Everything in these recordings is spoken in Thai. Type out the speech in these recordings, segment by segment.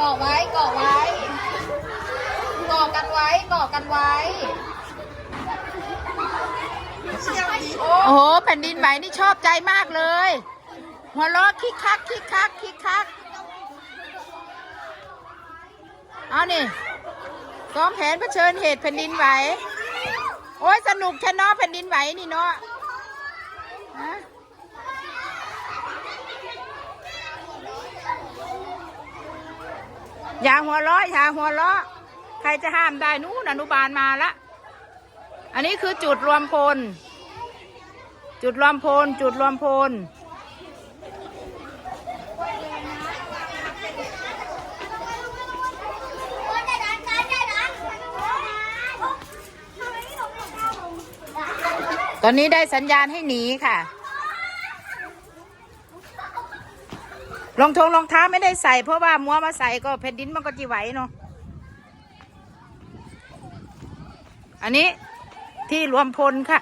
เกาะไว้เกาะไว้เกาะกันไว้เกาะกันไว้โอ้โหแผ่นดินไหวนี่ชอบใจมากเลย หัวล้อคิกคักคิกคักคิกคักเอานี่ซ้อมแผนเผชิญเหตุแผ่นดินไหวโอ้ยสนุกแค่นอแผ่นดินไหวนี่เนาะ อย่าหัวเราะอย่าหัวเราะใครจะห้ามได้นู้นอนุบาลมาละ อันนี้คือจุดรวมพล จุดรวมพล จุดรวมพล ตอนนี้ได้สัญญาณให้หนีค่ะ รองทงรองเท้าไม่ได้ใส่ เพราะว่ามัวมาใส่ก็แผ่นดินมันก็จีไหวเนาะอันนี้ที่รวมพลค่ะ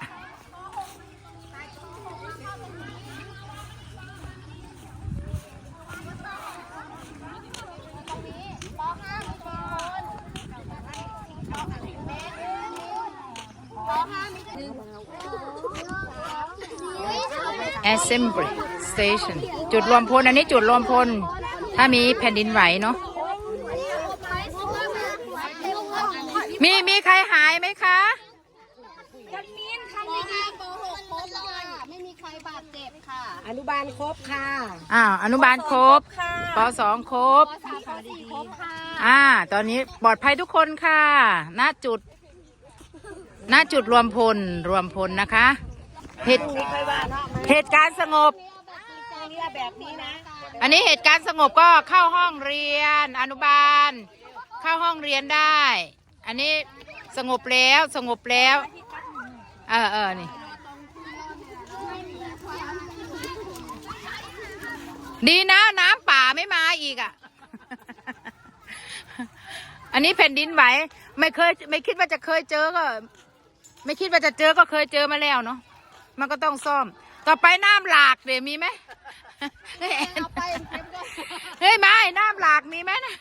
Assembly Station จุดรวมพลอันนี้จุดรวมพล ถ้ามีแผ่นดินไหวเนาะ มีมีใครหายไหมคะจันมินทำไม่ดีป .6 ครบแล้วค่ะไม่มีใครบาดเจ็บค่ะอนุบาลครบค่ะ อ้าวอนุบาลครบปสองครบป .3 ป .4 ครบค่ะอ่า ตอนนี้ปลอดภัยทุกคนค่ะณจุดณจุดรวมพลรวมพลนะคะ เหตุไม่ค่อยว่าเนาะมันเหตุการณ์สงบ เรียแบบนี้นะ อันนี้เหตุการณ์สงบก็เข้าห้องเรียนอนุบาล เข้าห้องเรียนได้ อันนี้สงบแล้วสงบแล้ว เออเออนี่ ดีนะน้ำป่าไม่มาอีกอะ อันนี้แผ่นดินไหวไม่เคยไม่คิดว่าจะเคยเจอก็ ไม่คิดว่าจะเจอก็เคยเจอมาแล้วเนาะมันก็ต้องซ่อม ต่อไปน้ำหลากเดี๋ยวมีไหม เฮ้ยแอนเอาไปเต็มก็เฮ้ยไม่น้ำหลากมีไหมนะ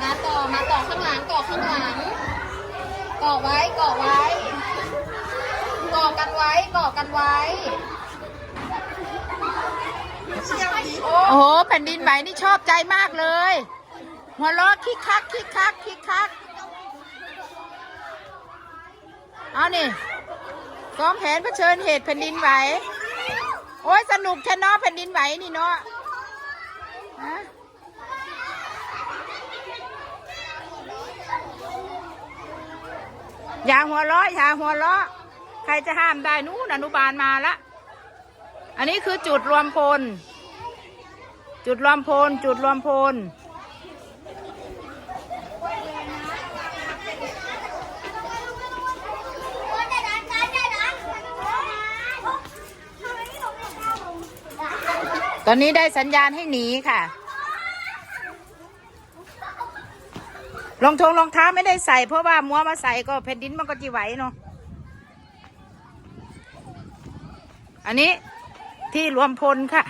มาต่อมาต่อข้างหลังก่อข้างหลังเก่อไว้เก่อไว้เก่อกันไว้เก่อกันไว้โอ้โหแผ่นดินไหวนี่ชอบใจมากเลย หัวเราะคิกคักคิกคักคิกคัก เอานี่ซ้อมแผนเผชิญเหตุแผ่นดินไหว โอ้ยสนุกชะเนาะแผ่นดินไหวนี่เนาะฮะอย่าหัวเราะอย่าหัวเราะใครจะห้ามได้นู้นอนุบาลมาละ อันนี้คือจุดรวมพล จุดรวมพล จุดรวมพล ตอนนี้ได้สัญญาณให้หนีค่ะ รองทงรองเท้าไม่ได้ใส่เพราะว่ามัวมาใส่ก็แผ่นดินมันก็จีไหวเนาะ อันนี้ที่รวมพลค่ะ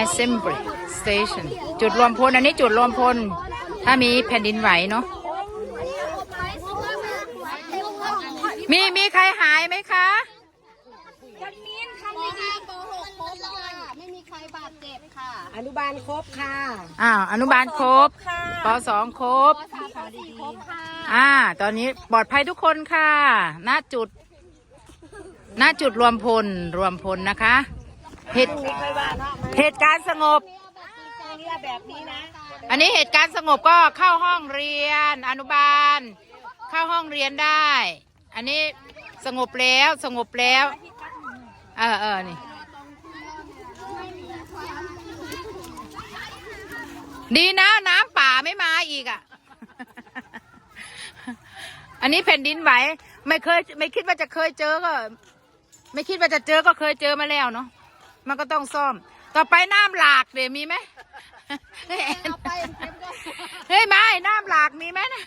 Assembly Station จุดรวมพล อันนี้จุดรวมพล ถ้ามีแผ่นดินไหวเนาะ มีมีใครหายไหมคะจันมินทำไม่ดีป .6 ครบแล้วค่ะไม่มีใครบาดเจ็บค่ะ อนุบาลครบค่ะ อ้าว อนุบาลครบปสองครบป .3 ป .4 ครบค่ะ อ่า ตอนนี้ปลอดภัยทุกคนค่ะ ณ จุด ณ จุดรวมพล รวมพลนะคะ เหตุไม่ค่อยว่าเนาะมันเหตุการณ์สงบเรียแบบนี้นะ อันนี้เหตุการณ์สงบก็เข้าห้องเรียนอนุบาล เข้าห้องเรียนได้ อันนี้สงบแล้วสงบแล้ว เออเออนี่ ดีนะน้ำป่าไม่มาอีกอะ อันนี้แผ่นดินไหวไม่เคยไม่คิดว่าจะเคยเจอก็ ไม่คิดว่าจะเจอก็เคยเจอมาแล้วเนาะ มันก็ต้องซ่อม ต่อไปน้ำหลากเดี๋ยวมีไหมเฮ้ยเฮ้ยไม่น้ำหลากมีไหมนะ